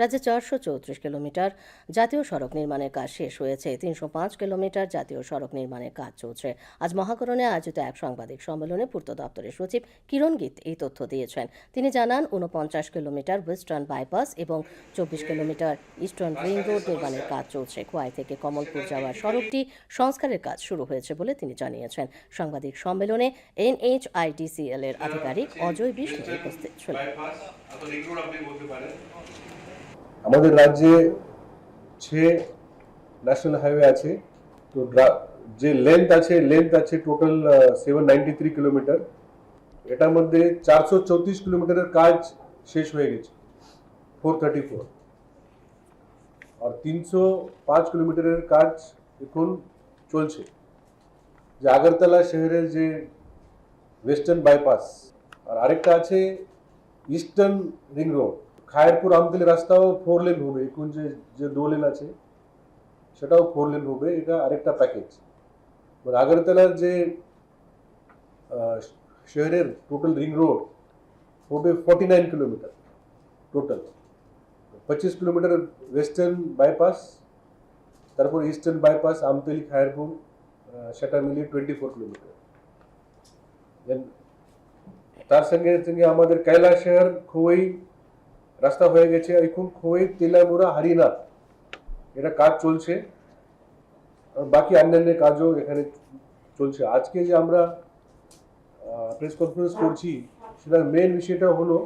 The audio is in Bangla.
রাজ্যে চারশো চৌত্রিশ কিলোমিটার জাতীয় সড়ক নির্মাণের কাজ শেষ হয়েছে, তিনশো পাঁচ কিলোমিটার জাতীয় সড়ক নির্মাণের কাজ চলছে। আজ মহাকরণে আয়োজিত এক সাংবাদিক সম্মেলনে পূর্ত দপ্তরের সচিব কিরণ গীত এই তথ্য দিয়েছেন। তিনি জানান উনপঞ্চাশ কিলোমিটার ওয়েস্টার্ন বাইপাস এবং চব্বিশ কিলোমিটার ইস্টার্ন রিং রোড নির্মাণের কাজ চলছে। খোয়াই থেকে কমলপুর যাওয়ার সড়কটি সংস্কারের কাজ শুরু হয়েছে বলে তিনি জানিয়েছেন। সাংবাদিক সম্মেলনে এনএইচআইডিসিএল এর আধিকারিক অজয় বিষ্ণু উপস্থিত ছিলেন। আমাদের রাজ্যে ছে ন্যাশনাল হাইওয়ে আছে, তো যে লেন্থ আছে লেন্থ আছে total seven ninety three kilometre এটার মধ্যে চারশো চৌত্রিশ কিলোমিটারের কাজ শেষ হয়ে গেছে ফোর থার্টি ফোর আর তিনশো পাঁচ কিলোমিটারের কাজ এখন চলছে। যে আগরতলা শহরের যে ওয়েস্টার্ন বাইপাস আর আরেকটা আছে eastern ring road Khayerpur Amtali রাস্তাও ফোর লেন হবে এখন যে যে দো লেন আছে, সেটাও ফোর লেন হবে, এটা আরেকটা প্যাকেজ মানে আগরতলার যে শহরের টোটাল রিং রোড হবে ফর্টি নাইন কিলোমিটার টোটাল পঁচিশ কিলোমিটার ওয়েস্টার্ন বাইপাস তারপর ইস্টার্ন বাইপাস আমতলি, খায়েরপুর সেটা মিলিয়ে টোয়েন্টি ফোর কিলোমিটার তার সঙ্গে সঙ্গে আমাদের কৈলাস শহর খোয়াই রাস্তা হয়ে গেছে এখন তেলা মোড়া হারিনাথ এটা কাজ চলছে। বাকি অন্যান্য কাজও এখানে চলছে। আজকে যে আমরা প্রেস কনফারেন্স করছি, সেটার মেন বিষয়টা হলো